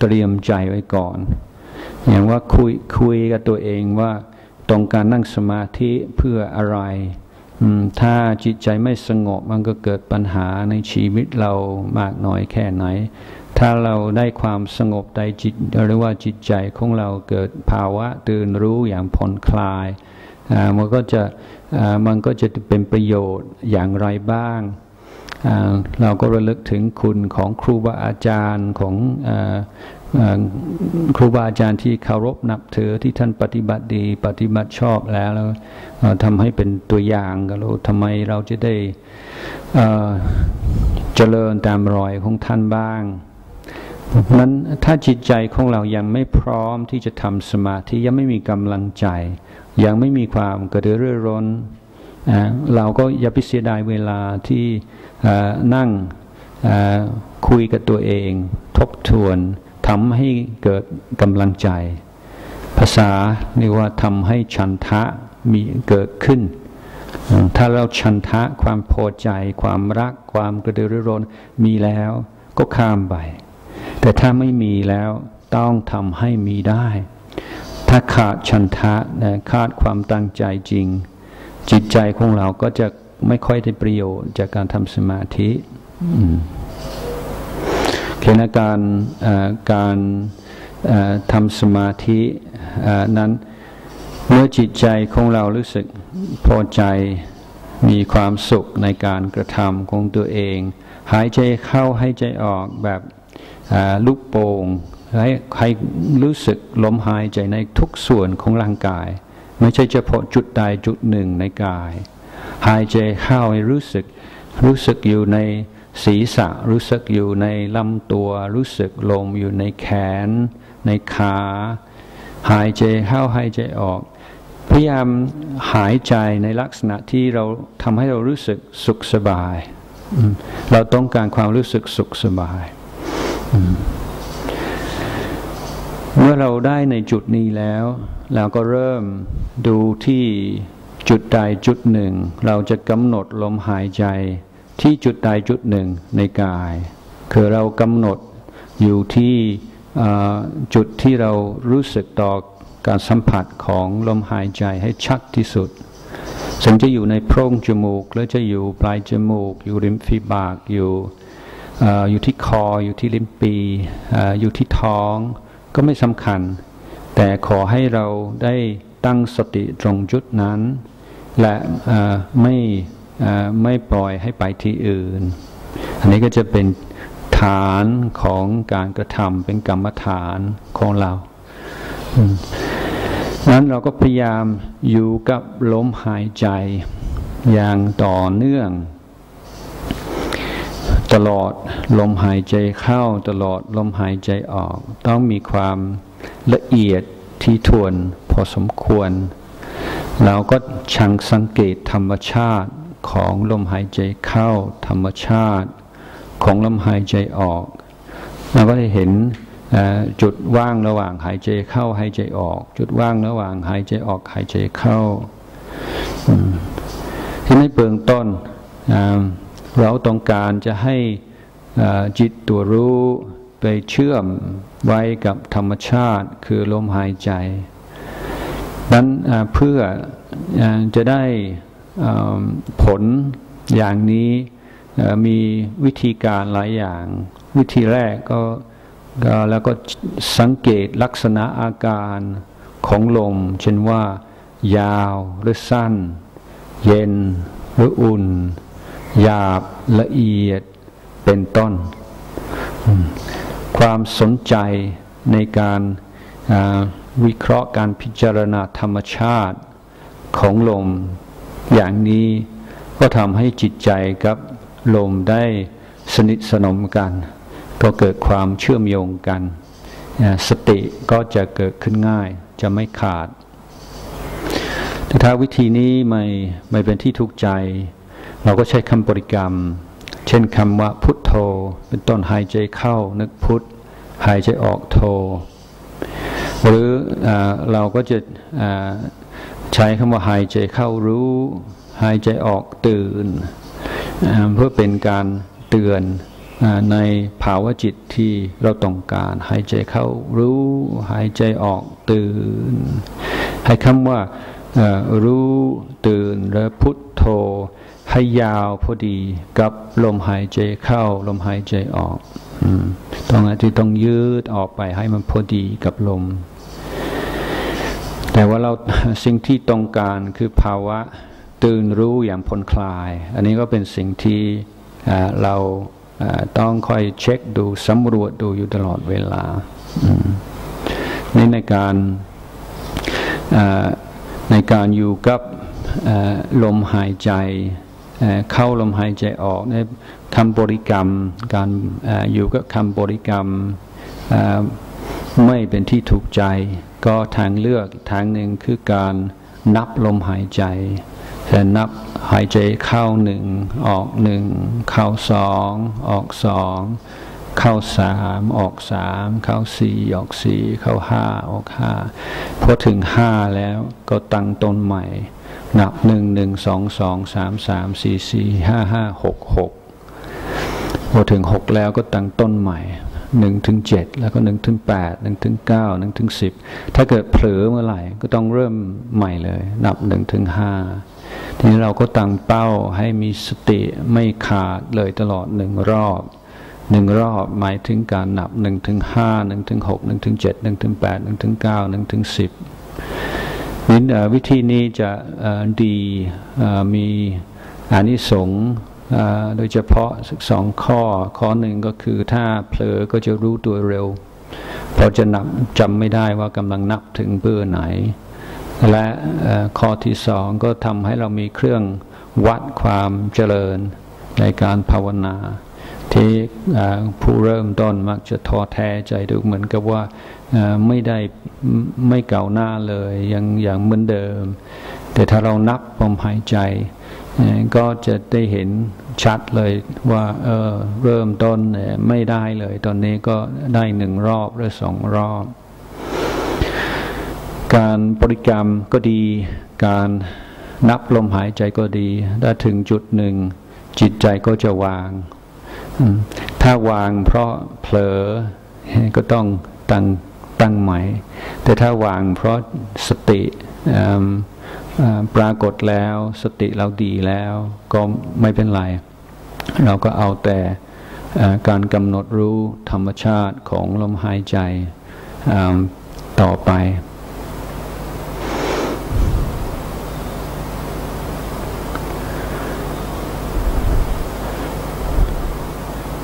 เตรียมใจไว้ก่อน อย่างว่าคุยคุยกับตัวเองว่าต้องการนั่งสมาธิเพื่ออะไรถ้าจิตใจไม่สงบมันก็เกิดปัญหาในชีวิตเรามากน้อยแค่ไหน ถ้าเราได้ความสงบใจจิตหรือว่าจิตใจของเราเกิดภาวะตื่นรู้อย่างผ่อนคลายมันก็จะมันก็จะเป็นประโยชน์อย่างไรบ้าง เราก็ระลึกถึงคุณของครูบาอาจารย์ของครูบาอาจารย์ที่เคารพนับถือที่ท่านปฏิบัติดี ปฏิบัติชอบแล้วแล้วทำให้เป็นตัวอย่างกันเราทำไมเราจะได้เจริญตามรอยของท่านบ้างนั้นถ้าจิตใจของเรายังไม่พร้อมที่จะทำสมาธิยังไม่มีกำลังใจ ยังไม่มีความกระเดือรือร้น เราก็อย่าไปเสียดายเวลาที่นั่งคุยกับตัวเอง ทบทวนทำให้เกิดกำลังใจ ภาษาเรียกว่าทำให้ชันทะมีเกิดขึ้น ถ้าเราชันทะความพอใจ ความรักความกระตือรือร้นมีแล้วก็ข้ามไป แต่ถ้าไม่มีแล้วต้องทำให้มีได้ ถ้าขาดชันทะนะขาดความตั้งใจจริง จิตใจของเราก็จะไม่ค่อยได้ประโยชน์จากการทำสมาธิเคนการการทำสมาธินั้นเมื่อจิตใจของเรารู้สึกพอใจมีความสุขในการกระทำของตัวเอง หายใจเข้าหายใจออกแบบลูกโป่งให้ให้รู้สึกลมหายใจในทุกส่วนของร่างกาย ไม่ใช่เฉพาะจุดใดจุดหนึ่งในกาย หายใจเข้าให้รู้สึก รู้สึกอยู่ในศีรษะ รู้สึกอยู่ในลำตัว รู้สึกลมอยู่ในแขน ในขา หายใจเข้าหายใจออก พยายามหายใจในลักษณะที่เราทำให้เรารู้สึกสุขสบาย เราต้องการความรู้สึกสุขสบาย เมื่อเราได้ในจุดนี้แล้ว เราก็เริ่มดูที่จุดใดจุดหนึ่ง เราจะกำหนดลมหายใจที่จุดใดจุดหนึ่งในกาย คือเรากำหนดอยู่ที่จุดที่เรารู้สึกต่อการสัมผัสของลมหายใจให้ชัดที่สุด ซึ่งจะอยู่ในโพรงจมูกหรือจะอยู่ปลายจมูก อยู่ริมฝีปากอยู่อยู่ที่คอ อยู่ที่ลิ้นปีอยู่ที่ท้อง ก็ไม่สำคัญ แต่ขอให้เราได้ตั้งสติตรงจุดนั้น และไม่ไม่ปล่อยให้ไปที่อื่น อันนี้ก็จะเป็นฐานของการกระทำเป็นกรรมฐานของเรานั้นเราก็พยายามอยู่กับลมหายใจอย่างต่อเนื่อง ตลอดลมหายใจเข้าตลอดลมหายใจออก ต้องมีความละเอียดที่ทวนพอสมควร เราก็ชังสังเกตธรรมชาติของลมหายใจเข้าธรรมชาติ ของลมหายใจออก เราก็จะเห็นจุดว่างระหว่างหายใจเข้าหายใจออก จุดว่างระหว่างหายใจออกหายใจเข้าที่ในเบื้องต้น เราต้องการจะให้จิตตัวรู้ไปเชื่อมไว้กับธรรมชาติคือลมหายใจนั้นเพื่อจะได้ผลอย่างนี้มีวิธีการหลายอย่าง วิธีแรกก็แล้วก็สังเกตลักษณะอาการของลม เช่นว่า ยาวหรือสั้น เย็นหรืออุ่น หยาบละเอียดเป็นต้น ความสนใจในการวิเคราะห์การพิจารณาธรรมชาติของลม อย่างนี้ก็ทำให้จิตใจกับลมได้สนิทสนมกัน ก็เกิดความเชื่อมโยงกัน สติก็จะเกิดขึ้นง่ายจะไม่ขาดแต่ถ้าวิธีนี้ไม่ไม่เป็นที่ถูกใจ เราก็ใช้คำบริกรรม เช่นคำว่าพุทโธ เป็นต้นหายใจเข้านึกพุทหายใจออกโธ หรืออเราก็จะใช้คำว่าหายใจเข้ารู้ หายใจออกตื่น เพื่อเป็นการเตือนในภาวะจิตที่เราต้องการ หายใจเข้ารู้ หายใจออกตื่น ให้คำว่ารู้ตื่นและพุทโธ ให้ยาวพอดีกับลมหายใจเข้า ลมหายใจออกตรงที่ต้องยืดออกไปให้มันพอดีกับลม แต่ว่าเราสิ่งที่ต้องการคือภาวะตื่นรู้อย่างผ่อนคลาย อันนี้ก็เป็นสิ่งที่เราต้องคอยเช็คดูสำรวจดูอยู่ตลอดเวลานี่ในการในการอยู่กับลมหายใจ เข้าลมหายใจออกในคำบริกรรม การอยู่กับคำบริกรรมไม่เป็นที่ถูกใจ ก็ทางเลือกทางหนึ่งคือการนับลมหายใจแต่นับหายใจเข้าหนึ่งออกหนึ่งเข้าสองออกสองเข้าสามออกสามเข้าสี่ออกสี่เข้าห้าออกห้าพอถึงห้าแล้วก็ตั้งต้นใหม่ นับหนึ่งหนึ่งสองสองสามสามสี่สี่ห้าห้าหกหกพอถึงหกแล้วก็ตั้งต้นใหม่หนึ่งถึงเจ็ดแล้วก็หนึ่งถึงแปดหนึ่งถึงเก้าหนึ่งถึงสิบถ้าเกิดเผลอเมื่อไหร่ก็ต้องเริ่มใหม่เลย นับหนึ่งถึงห้าทีนี้เราก็ตั้งเป้าให้มีสติไม่ขาดเลยตลอดหนึ่งรอบหนึ่งรอบหมายถึงการนับหนึ่งถึงห้าหนึ่งถึงหกหนึ่งถึงเจ็ดหนึ่งถึงแปดหนึ่งถึงเก้าหนึ่งถึงสิบ นี่วิธีนี้จะดีมีอานิสงส์โดยเฉพาะสองข้อ ข้อหนึ่งก็คือถ้าเผลอก็จะรู้ตัวเร็วพอจะนับจำไม่ได้ว่ากำลังนับถึงเบอร์ไหน และข้อที่สองก็ทำให้เรามีเครื่องวัดความเจริญในการภาวนา ที่ผู้เริ่มต้นมักจะท้อแท้ใจดูเหมือนกับว่า ไม่ได้ไม่เก่าหน้าเลยยังอย่างเหมือนเดิม แต่ถ้าเรานับลมหายใจ ก็จะได้เห็นชัดเลยว่าเออเริ่มต้นไม่ได้เลย ตอนนี้ก็ได้หนึ่งรอบหรือสองรอบ การบริกรรมก็ดี การนับลมหายใจก็ดี ถ้าถึงจุดหนึ่ง จิตใจก็จะวาง ถ้าวางเพราะเผลอก็ต้องตั้ง ตั้งใหม่ แต่ถ้าวางเพราะสติปรากฏแล้วสติเราดีแล้วก็ไม่เป็นไร เราก็เอาแต่การกำหนดรู้ธรรมชาติของลมหายใจต่อไป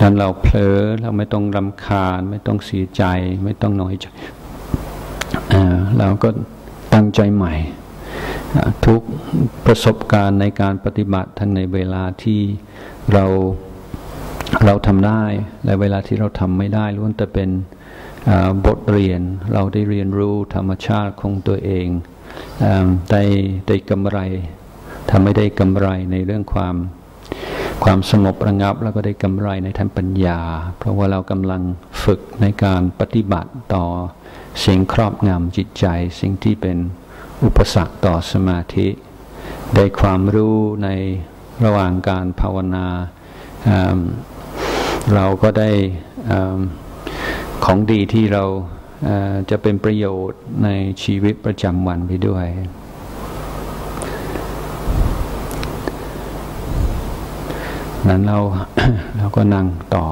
นั้นเราเผลอเราไม่ต้องรำคาญ ไม่ต้องเสียใจ ไม่ต้องน้อยใจเราก็ตั้งใจใหม่ ทุกประสบการณ์ในการปฏิบัติทั้งในเวลาที่เราเราทำได้ และเวลาที่เราทำไม่ได้ล้วนแต่เป็นบทเรียนเราได้เรียนรู้ธรรมชาติของตัวเองได้ได้กำไรทำไม่ได้กำไรในเรื่องความ ความสงบระงับแล้วก็ได้กำไรในทางปัญญา เพราะว่าเรากำลังฝึกในการปฏิบัติต่อสิ่งครอบงำจิตใจ สิ่งที่เป็นอุปสรรคต่อสมาธิ ได้ความรู้ในระหว่างการภาวนา เราก็ได้ของดีที่เราจะเป็นประโยชน์ในชีวิตประจำวันไปด้วย นั้นเราเราก็นั่งต่อ